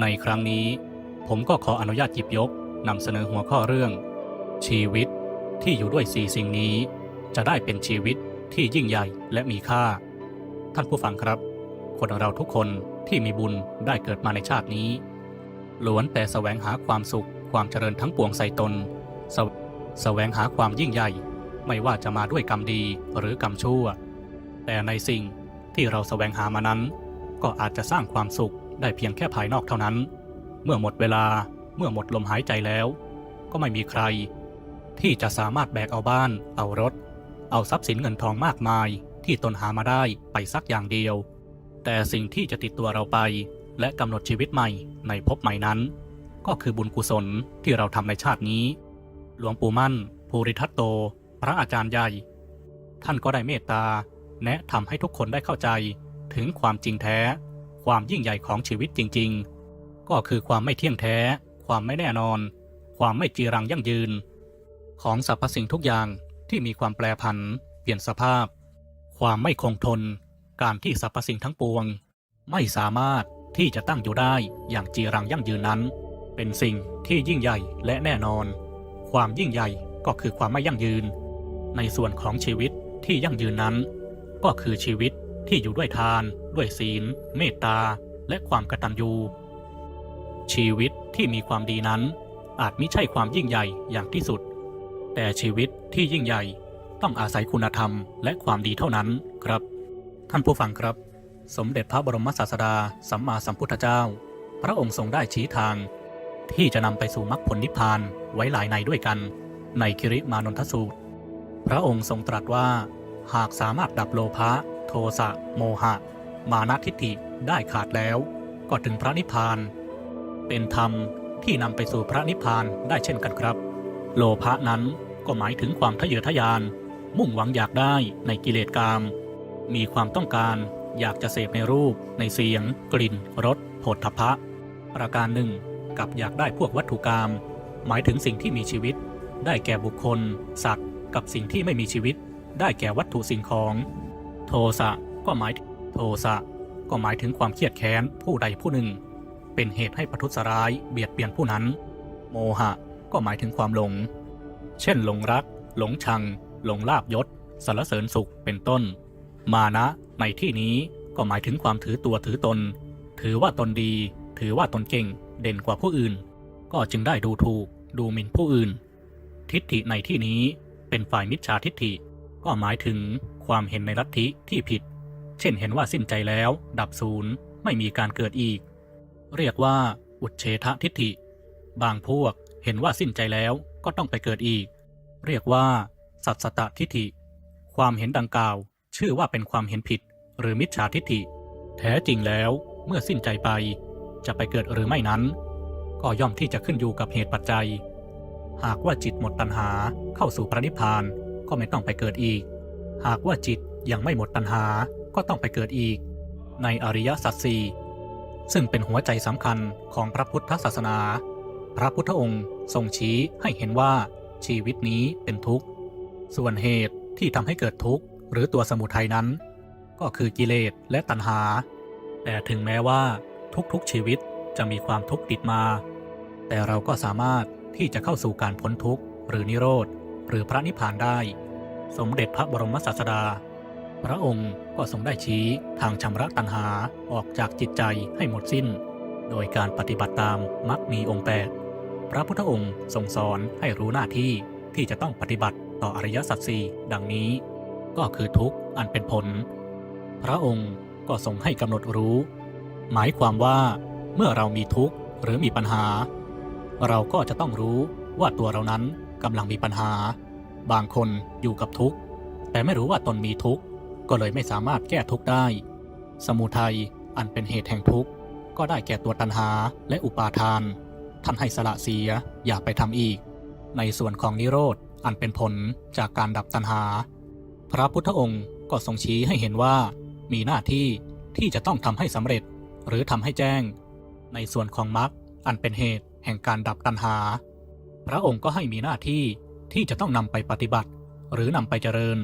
ในครั้งนี้ ผมก็ขออนุญาตหยิบยกนำเสนอหัวข้อเรื่อง ชีวิตที่อยู่ด้วยสี่สิ่งนี้ จะได้เป็นชีวิตที่ยิ่งใหญ่และมีค่า ท่านผู้ฟังครับ คนเราทุกคนที่มีบุญได้เกิดมาในชาตินี้ล้วนแต่แสวงหาความสุขความเจริญทั้งปวงใส่ตนสแสวงหาความยิ่งใหญ่ ไม่ว่าจะมาด้วยกรรมดีหรือกรรมชั่ว แต่ในสิ่งที่เราแสวงหามานั้น ก็อาจจะสร้างความสุข ได้เพียงแค่ภายนอกเท่านั้น เมื่อหมดเวลาเมื่อหมดลมหายใจแล้ว ก็ไม่มีใคร ที่จะสามารถแบกเอาบ้าน เอารถ เอาทรัพย์สินเงินทองมากมายที่ตนหามาได้ไปสักอย่างเดียว แต่สิ่งที่จะติดตัวเราไป และกำหนดชีวิตใหม่ในภพใหม่นั้น ก็คือบุญกุศลที่เราทำในชาตินี้ หลวงปู่มั่น ภูริทัตโต พระอาจารย์ใหญ่ ท่านก็ได้เมตตาแนะทำให้ทุกคนได้เข้าใจถึงความจริงแท้ ความยิ่งใหญ่ของชีวิตจริง ๆ ก็คือความไม่เที่ยงแท้ ความไม่แน่นอน ความไม่จีรังยั่งยืน ของสรรพสิ่งทุกอย่างที่มีความแปรผัน เปลี่ยนสภาพ ความไม่คงทน การที่สรรพสิ่งทั้งปวง ไม่สามารถที่จะตั้งอยู่ได้อย่างจีรังยั่งยืนนั้น เป็นสิ่งที่ยิ่งใหญ่และแน่นอน ความยิ่งใหญ่ก็คือความไม่ยั่งยืน ในส่วนของชีวิตที่ยั่งยืนนั้น ก็คือชีวิต ที่อยู่ด้วยทาน ด้วยศีล เมตตา และความกตัญญู ชีวิตที่มีความดีนั้น อาจไม่ใช่ความยิ่งใหญ่อย่างที่สุด แต่ชีวิตที่ยิ่งใหญ่ต้องอาศัยคุณธรรมและความดีเท่านั้นครับ ท่านผู้ฟังครับ สมเด็จพระบรมศาสดา สัมมาสัมพุทธเจ้า พระองค์ทรงได้ชี้ทาง ที่จะนำไปสู่มรรคผลนิพพานไว้หลายในด้วยกัน ในคิริมานนทสูตร พระองค์ทรงตรัสว่า หากสามารถดับโลภะ โทสะโมหะ มานะทิฏฐิได้ขาดแล้ว ก็ถึงพระนิพพาน เป็นธรรมที่นำไปสู่พระนิพพานได้เช่นกันครับ โลภะนั้นก็หมายถึงความทะเยอทะยาน มุ่งหวังอยากได้ในกิเลสกาม มีความต้องการอยากจะเสพในรูป ในเสียง กลิ่นรสโผฏฐพะ ประการหนึ่งกับอยากได้พวกวัตถุกรรมหมายถึงสิ่งที่มีชีวิต ได้แก่บุคคล สัตว์ กับสิ่งที่ไม่มีชีวิต ได้แก่วัตถุสิ่งของ โทสะก็หมายถึงโทสะก็หมายถึงความเครียดแค้นผู้ใดผู้หนึ่ง เป็นเหตุให้ประทุษร้ายเบียดเบียนผู้นั้น โมหะก็หมายถึงความหลง เช่นหลงรัก หลงชัง หลงลาบยศสรรเสริญสุขเป็นต้น มานะในที่นี้ก็หมายถึงความถือตัวถือตน ถือว่าตนดี ถือว่าตนเก่ง เด่นกว่าผู้อื่น ก็จึงได้ดูถูก ดูหมิ่นผู้อื่น ทิฏฐิในที่นี้เป็นฝ่ายมิจฉาทิฏฐิ ก็หมายถึงความเห็นในลัทธิที่ผิด เช่นเห็นว่าสิ้นใจแล้ว ดับศูนย์ไม่มีการเกิดอีก เรียกว่า อุดเฉททิฏฐิ บางพวกเห็นว่าสิ้นใจแล้วก็ต้องไปเกิดอีก เรียกว่า สัตสตทิฏฐิ ความเห็นดังกล่าว ชื่อว่าเป็นความเห็นผิด หรือมิจฉาทิฏฐิ แท้จริงแล้วเมื่อสิ้นใจไป จะไปเกิดหรือไม่นั้น ก็ย่อมที่จะขึ้นอยู่กับเหตุปัจจัย หากว่าจิตหมดตัณหาเข้าสู่พระนิพพาน ก็ไม่ต้องไปเกิดอีก หากว่าจิตยังไม่หมดตัณหาก็ต้องไปเกิดอีก ในอริยสัจสี่ซึ่งเป็นหัวใจสำคัญของพระพุทธศาสนา พระพุทธองค์ทรงชี้ให้เห็นว่าชีวิตนี้เป็นทุกข์ ส่วนเหตุที่ทำให้เกิดทุกข์หรือตัวสมุทัยนั้น ก็คือกิเลสและตัณหา แต่ถึงแม้ว่าทุกๆชีวิตจะมีความทุกข์ติดมา แต่เราก็สามารถที่จะเข้าสู่การพ้นทุกข์หรือนิโรธ หรือพระนิพพานได้ สมเด็จพระบรมศาสดา พระองค์ก็ทรงได้ชี้ทางชำระตัณหาออกจากจิตใจให้หมดสิ้น โดยการปฏิบัติตามมักมีองค์แปดพระพุทธองค์ทรงสอนให้รู้หน้าที่ที่จะต้องปฏิบัติต่ออริยสัจสี่ดังนี้ ก็คือทุกข์อันเป็นผล พระองค์ก็ทรงให้กำหนดรู้ หมายความว่าเมื่อเรามีทุกข์หรือมีปัญหา เราก็จะต้องรู้ว่าตัวเรานั้น กำลังมีปัญหา บางคนอยู่กับทุกข์ แต่ไม่รู้ว่าตนมีทุกข์ ก็เลยไม่สามารถแก้ทุกข์ได้ สมุทัยอันเป็นเหตุแห่งทุกข์ ก็ได้แก่ตัวตัณหาและอุปาทาน ท่านให้สละเสียอย่าไปทำอีก ในส่วนของนิโรธอันเป็นผลจากการดับตัณหา พระพุทธองค์ก็ทรงชี้ให้เห็นว่า มีหน้าที่ที่จะต้องทำให้สำเร็จหรือทำให้แจ้ง ในส่วนของมรรคอันเป็นเหตุแห่งการดับตัณหา พระองค์ก็ให้มีหน้าที่ที่จะต้องนำไปปฏิบัติ หรือนำไปเจริญ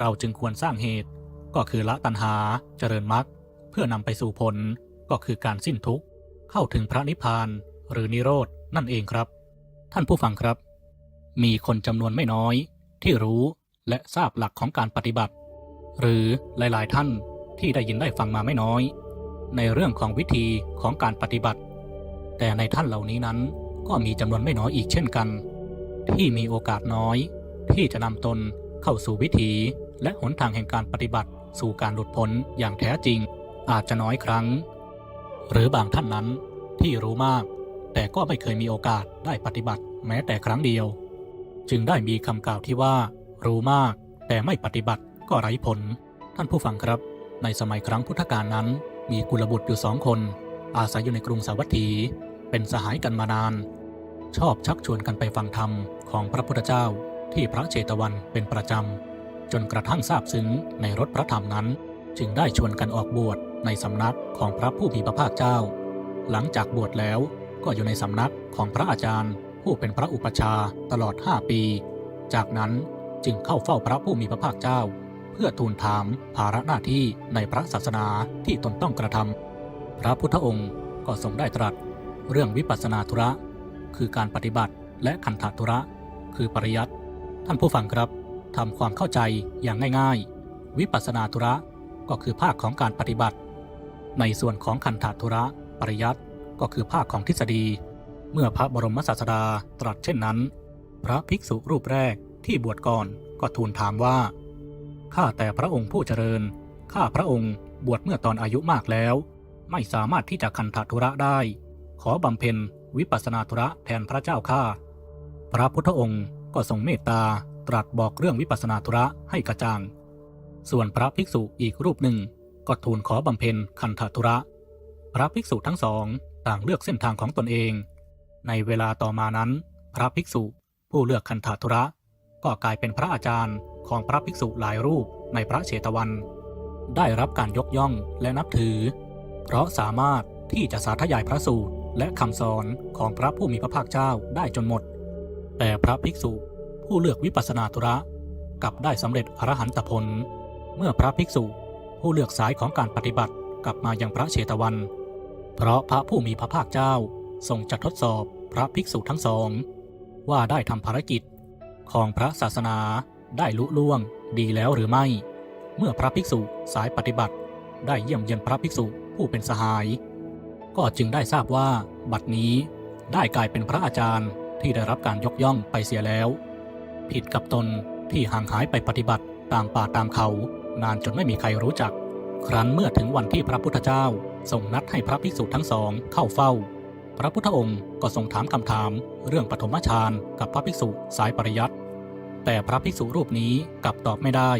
เราจึงควรสร้างเหตุ ก็คือละตัณหาเจริญมรรคเพื่อนำไปสู่ผลก็คือการสิ้นทุกข์เข้าถึงพระนิพพานหรือนิโรธนั่นเองครับ ท่านผู้ฟังครับ มีคนจำนวนไม่น้อย ที่รู้และทราบหลักของการปฏิบัติ หรือหลายๆ ท่านที่ได้ยินได้ฟังมาไม่น้อย ในเรื่องของวิธีของการปฏิบัติ แต่ในท่านเหล่านี้นั้น ก็มีจำนวนไม่น้อยอีกเช่นกัน ที่มีโอกาสน้อย ที่จะนำตนเข้าสู่วิถี และหนทางแห่งการปฏิบัติ สู่การหลุดพ้นอย่างแท้จริง อาจจะน้อยครั้ง หรือบางท่านนั้นที่รู้มาก แต่ก็ไม่เคยมีโอกาสได้ปฏิบัติแม้แต่ครั้งเดียว จึงได้มีคำกล่าวที่ว่า รู้มาก แต่ไม่ปฏิบัติก็ไร้ผล ท่านผู้ฟังครับ ในสมัยครั้งพุทธกาลนั้น มีกุลบุตรอยู่สองคน อาศัยอยู่ในกรุงสาวัตถี เป็นสหายกันมานาน ชอบชักชวนกันไปฟังธรรมของพระพุทธเจ้าที่พระเจตวันเป็นประจำ จนกระทั่งทราบซึ้งในรถพระธรรมนั้น จึงได้ชวนกันออกบวชในสำนักของพระผู้มีพระภาคเจ้า หลังจากบวชแล้วก็อยู่ในสำนักของพระอาจารย์ ผู้เป็นพระอุปชาตลอด5ปี จากนั้นจึงเข้าเฝ้าพระผู้มีพระภาคเจ้า เพื่อทูลถามภาระหน้าที่ในพระศาสนาที่ตนต้องกระทำพระพุทธองค์ก็ทรงได้ตรัส เรื่องวิปัสสนาธุระ คือการปฏิบัติและคันธธุระ คือปริยัติท่านผู้ฟังครับทำความเข้าใจอย่างง่ายๆ วิปัสสนาธุระก็คือภาคของการปฏิบัติ ในส่วนของคันธธุระ ปริยัติก็คือภาคของทฤษฎี เมื่อพระบรมศาสดาตรัสเช่นนั้น พระภิกษุรูปแรกที่บวชก่อนก็ทูลถามว่าข้าแต่พระองค์ผู้เจริญข้าพระองค์บวชเมื่อตอนอายุมากแล้ว ไม่สามารถที่จะคันธธุระได้ อบำเพ็ญวิปัสสนาธุระแทนพระเจ้าข้าพระพุทธองค์ก็ทรงเมตตาตรัสบอกเรื่องวิปัสสนาธุระให้กระจ่าง ส่วนพระภิกษุอีกรูปหนึ่งก็ทูลขอบำเพ็ญคันธธุระ พระภิกษุทั้งสองต่างเลือกเส้นทางของตนเอง ในเวลาต่อมานั้น พระภิกษุผู้เลือกคันธธุระ ก็กลายเป็นพระอาจารย์ของพระภิกษุหลายรูปในพระเชตวัน ได้รับการยกย่องและนับถือ เพราะสามารถที่จะสาธยายพระสูตร และคำสอนของพระผู้มีพระภาคเจ้าได้จนหมด แต่พระภิกษุผู้เลือกวิปัสสนาธุระกลับได้สำเร็จอรหันตผล เมื่อพระภิกษุผู้เลือกสายของการปฏิบัติกลับมายังพระเชตวัน เพราะพระผู้มีพระภาคเจ้าทรงจัดทดสอบพระภิกษุทั้งสอง ว่าได้ทำภารกิจของพระศาสนาได้ลุล่วงดีแล้วหรือไม่ เมื่อพระภิกษุสายปฏิบัติได้เยี่ยมเยียนพระภิกษุผู้เป็นสหาย ก็จึงได้ทราบว่าบัดนี้ได้กลายเป็นพระอาจารย์ที่ได้รับการยกย่องไปเสียแล้ว ผิดกับตนที่ห่างหายไปปฏิบัติตามป่าตามเขา นานจนไม่มีใครรู้จัก ครั้นเมื่อถึงวันที่พระพุทธเจ้าทรงนัดให้พระภิกษุทั้งสองเข้าเฝ้า พระพุทธองค์ก็ทรงถามคำถาม เรื่องปฐมฌานกับพระภิกษุสายปริยัติแต่พระภิกษุรูปนี้กลับตอบไม่ได้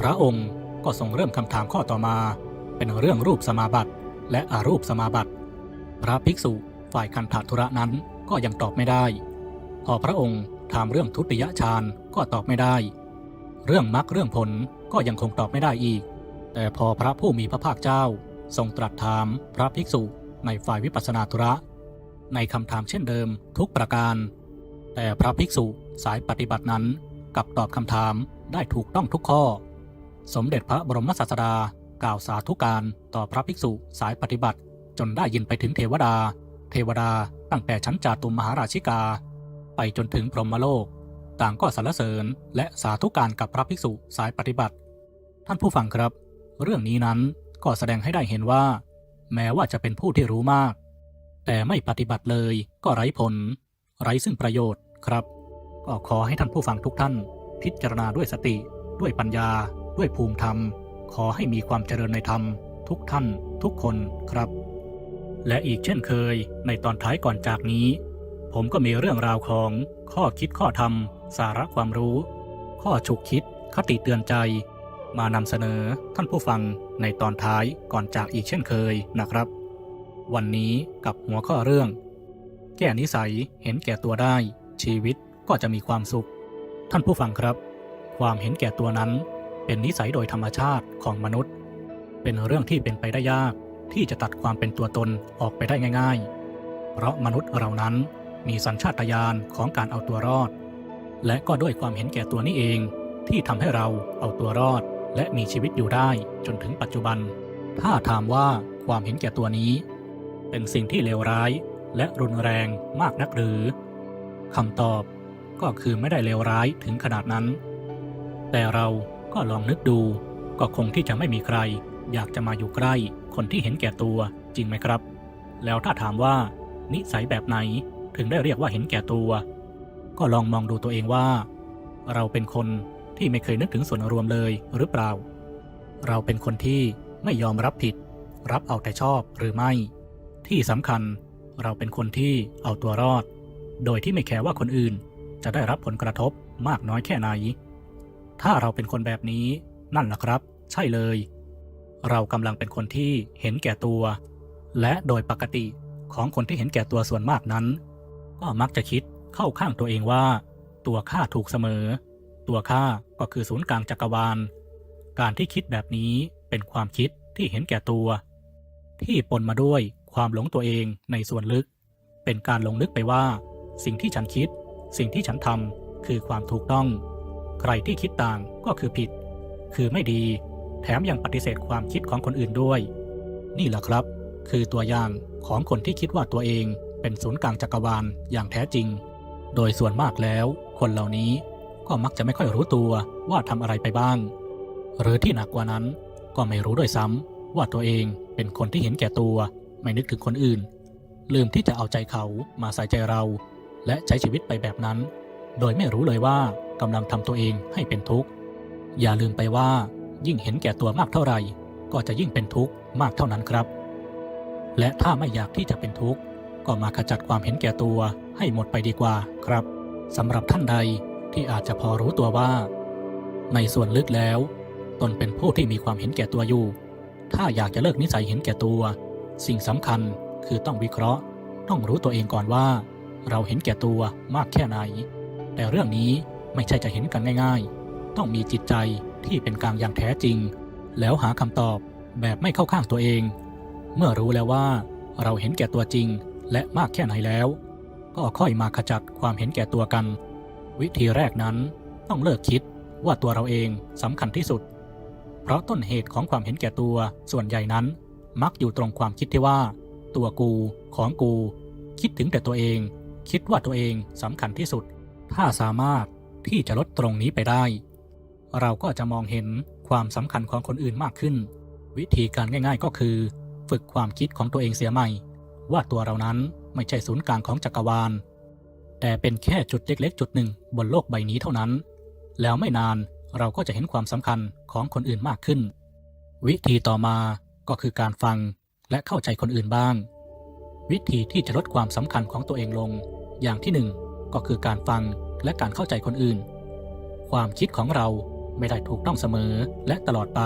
พระองค์ก็ทรงเริ่มคำถามข้อต่อมา เป็นเรื่องรูปสมาบัติ และอารูปสมาบัติ พระภิกษุฝ่ายคันธุระนั้นก็ยังตอบไม่ได้ พอพระองค์ถามเรื่องทุติยฌานก็ตอบไม่ได้ เรื่องมรรคเรื่องผลก็ยังคงตอบไม่ได้อีก แต่พอพระผู้มีพระภาคเจ้า ทรงตรัสถามพระภิกษุในฝ่ายวิปัสสนาธุระ ในคำถามเช่นเดิมทุกประการ แต่พระภิกษุสายปฏิบัตินั้นกลับตอบคำถามได้ถูกต้องทุกข้อ สมเด็จพระบรมศาสดา กล่าวสาธุการต่อพระภิกษุสายปฏิบัติ จนได้ยินไปถึงเทวดา เทวดาตั้งแต่ชั้นจาตุมมหาราชิกา ไปจนถึงพรหมโลก ต่างก็สรรเสริญและสาธุการกับพระภิกษุสายปฏิบัติ ท่านผู้ฟังครับ เรื่องนี้นั้นก็แสดงให้ได้เห็นว่า แม้ว่าจะเป็นผู้ที่รู้มาก แต่ไม่ปฏิบัติเลยก็ไร้ผล ไร้ซึ่งประโยชน์ครับ ก็ขอให้ท่านผู้ฟังทุกท่าน พิจารณาด้วยสติ ด้วยปัญญา ด้วยภูมิธรรม ขอให้มีความเจริญในธรรม ทุกท่านทุกคนครับ และอีกเช่นเคย ในตอนท้ายก่อนจากนี้ ผมก็มีเรื่องราวของข้อคิดข้อธรรม สาระความรู้ ข้อฉุกคิด คติเตือนใจ มานำเสนอท่านผู้ฟังในตอนท้ายก่อนจากอีกเช่นเคยนะครับ วันนี้กับหัวข้อเรื่อง แก้นิสัยเห็นแก่ตัวได้ ชีวิตก็จะมีความสุข ท่านผู้ฟังครับ ความเห็นแก่ตัวนั้น เป็นนิสัยโดยธรรมชาติของมนุษย์ เป็นเรื่องที่เป็นไปได้ยากที่จะตัดความเป็นตัวตนออกไปได้ง่าย ๆ เพราะมนุษย์เรานั้นมีสัญชาตญาณของการเอาตัวรอด และก็ด้วยความเห็นแก่ตัวนี้เอง ที่ทำให้เราเอาตัวรอด และมีชีวิตอยู่ได้จนถึงปัจจุบัน ถ้าถามว่าความเห็นแก่ตัวนี้ เป็นสิ่งที่เลวร้ายและรุนแรงมากนักหรือคำตอบก็คือไม่ได้เลวร้ายถึงขนาดนั้น แต่เรา ก็ลองนึกดู ก็คงที่จะไม่มีใคร อยากจะมาอยู่ใกล้ คนที่เห็นแก่ตัวจริงไหมครับ แล้วถ้าถามว่า นิสัยแบบไหนถึงได้เรียกว่าเห็นแก่ตัว ก็ลองมองดูตัวเองว่า เราเป็นคนที่ไม่เคยนึกถึงส่วนรวมเลยหรือเปล่า เราเป็นคนที่ไม่ยอมรับผิด รับเอาแต่ชอบหรือไม่ ที่สำคัญเราเป็นคนที่เอาตัวรอด โดยที่ไม่แคร์ว่าคนอื่น จะได้รับผลกระทบมากน้อยแค่ไหน ถ้าเราเป็นคนแบบนี้ นั่นแหละครับ ใช่เลย เรากำลังเป็นคนที่เห็นแก่ตัว และโดยปกติของคนที่เห็นแก่ตัวส่วนมากนั้น ก็มักจะคิดเข้าข้างตัวเองว่า ตัวข้าถูกเสมอ ตัวข้าก็คือศูนย์กลางจักรวาล การที่คิดแบบนี้เป็นความคิดที่เห็นแก่ตัว ที่ปนมาด้วยความหลงตัวเองในส่วนลึก เป็นการหลงลึกไปว่า สิ่งที่ฉันคิด สิ่งที่ฉันทำคือความถูกต้อง ใครที่คิดต่างก็คือผิด คือไม่ดี แถมยังปฏิเสธความคิดของคนอื่นด้วย นี่แหละครับ คือตัวอย่างของคนที่คิดว่าตัวเองเป็นศูนย์กลางจักรวาลอย่างแท้จริง โดยส่วนมากแล้ว คนเหล่านี้ก็มักจะไม่ค่อยรู้ตัวว่าทำอะไรไปบ้าง หรือที่หนักกว่านั้นก็ไม่รู้ด้วยซ้ำว่าตัวเองเป็นคนที่เห็นแก่ตัวไม่นึกถึงคนอื่น ลืมที่จะเอาใจเขามาใส่ใจเรา และใช้ชีวิตไปแบบนั้น โดยไม่รู้เลยว่า กำลังทำตัวเองให้เป็นทุกข์ อย่าลืมไปว่า ยิ่งเห็นแก่ตัวมากเท่าไหร่ ก็จะยิ่งเป็นทุกข์มากเท่านั้นครับ และถ้าไม่อยากที่จะเป็นทุกข์ ก็มาขจัดความเห็นแก่ตัวให้หมดไปดีกว่าครับสำหรับท่านใดที่อาจจะพอรู้ตัวว่า ในส่วนลึกแล้ว ตนเป็นผู้ที่มีความเห็นแก่ตัวอยู่ ถ้าอยากจะเลิกนิสัยเห็นแก่ตัว สิ่งสำคัญคือต้องวิเคราะห์ ต้องรู้ตัวเองก่อนว่า เราเห็นแก่ตัวมากแค่ไหน แต่เรื่องนี้ ไม่ใช่จะเห็นกันง่ายๆ ต้องมีจิตใจที่เป็นกลางอย่างแท้จริง แล้วหาคำตอบแบบไม่เข้าข้างตัวเอง เมื่อรู้แล้วว่าเราเห็นแก่ตัวจริงและมากแค่ไหนแล้ว ก็ค่อยมาขจัดความเห็นแก่ตัวกัน วิธีแรกนั้นต้องเลิกคิดว่าตัวเราเองสำคัญที่สุด เพราะต้นเหตุของความเห็นแก่ตัวส่วนใหญ่นั้น มักอยู่ตรงความคิดที่ว่า ตัวกูของกู คิดถึงแต่ตัวเอง คิดว่าตัวเองสำคัญที่สุด ถ้าสามารถ ที่จะลดตรงนี้ไปได้ เราก็จะมองเห็นความสำคัญของคนอื่นมากขึ้น วิธีการง่าย ๆ ก็คือ ฝึกความคิดของตัวเองเสียใหม่ ว่าตัวเรานั้นไม่ใช่ศูนย์กลางของจักรวาล แต่เป็นแค่จุดเล็กๆ จุดหนึ่งบนโลกใบนี้เท่านั้น แล้วไม่นานเราก็จะเห็นความสำคัญของคนอื่นมากขึ้น วิธีต่อมาก็คือการฟังและเข้าใจคนอื่นบ้าง วิธีที่จะลดความสำคัญของตัวเองลง อย่างที่หนึ่งก็คือการฟัง และการเข้าใจคนอื่น ความคิดของเราไม่ได้ถูกต้องเสมอและตลอดไป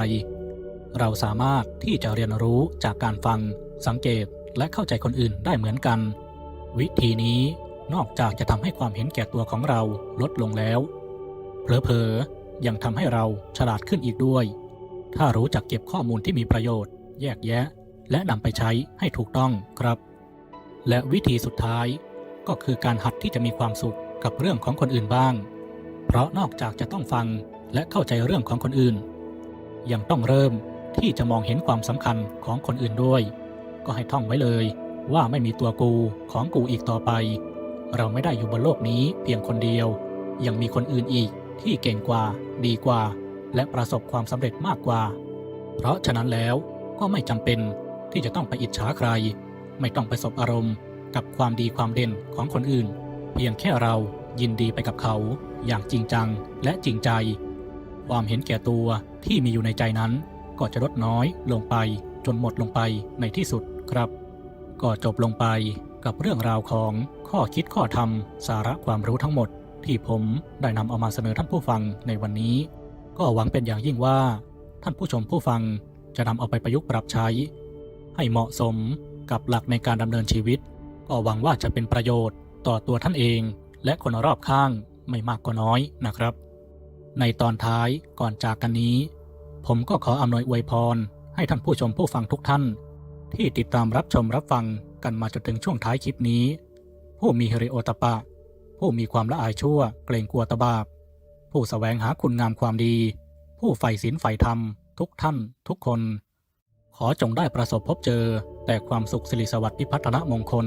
เราสามารถที่จะเรียนรู้จากการฟัง สังเกตและเข้าใจคนอื่นได้เหมือนกัน วิธีนี้นอกจากจะทำให้ความเห็นแก่ตัวของเราลดลงแล้ว เผลอๆยังทำให้เราฉลาดขึ้นอีกด้วย ถ้ารู้จักเก็บข้อมูลที่มีประโยชน์ แยกแยะ และนำไปใช้ให้ถูกต้องครับ และวิธีสุดท้ายก็คือการหัดที่จะมีความสุข กับเรื่องของคนอื่นบ้าง เพราะนอกจากจะต้องฟังและเข้าใจเรื่องของคนอื่น ยังต้องเริ่มที่จะมองเห็นความสำคัญของคนอื่นด้วย ก็ให้ท่องไว้เลยว่าไม่มีตัวกูของกูอีกต่อไป เราไม่ได้อยู่บนโลกนี้เพียงคนเดียว ยังมีคนอื่นอีกที่เก่งกว่า ดีกว่า และประสบความสำเร็จมากกว่า เพราะฉะนั้นแล้วก็ไม่จำเป็นที่จะต้องไปอิจฉาใคร ไม่ต้องไปสบอารมณ์กับความดีความเด่นของคนอื่น พียงแค่เรายินดีไปกับเขาอย่างจริงจังและจริงใจ ความเห็นแก่ตัวที่มีอยู่ในใจนั้น ก็จะลดน้อยลงไปจนหมดลงไปในที่สุดครับ ก็จบลงไปกับเรื่องราวของข้อคิดข้อธรรม สาระความรู้ทั้งหมด ที่ผมได้นำเอามาเสนอท่านผู้ฟังในวันนี้ ก็หวังเป็นอย่างยิ่งว่า ท่านผู้ชมผู้ฟังจะนำเอาไปประยุกต์ปรับใช้ ให้เหมาะสมกับหลักในการดำเนินชีวิต ก็หวังว่าจะเป็นประโยชน์ ต่อตัวท่านเอง และคนรอบข้างไม่มากก็น้อยนะครับ ในตอนท้ายก่อนจากกันนี้ ผมก็ขออำนวยอวยพร ให้ท่านผู้ชมผู้ฟังทุกท่าน ที่ติดตามรับชมรับฟังกันมาจนถึงช่วงท้ายคลิปนี้ ผู้มีเฮริโอตปะ ผู้มีความละอายชั่ว เกรงกลัวตบาปผู้สแสวงหาคุณงามความดี ผู้ใฝ่ศีลใฝ่ธรรม ทุกท่าน ทุกคน ขอจงได้ประสบพบเจอ แต่ความสุขสิริสวัสดิ์พิพัฒนมงคล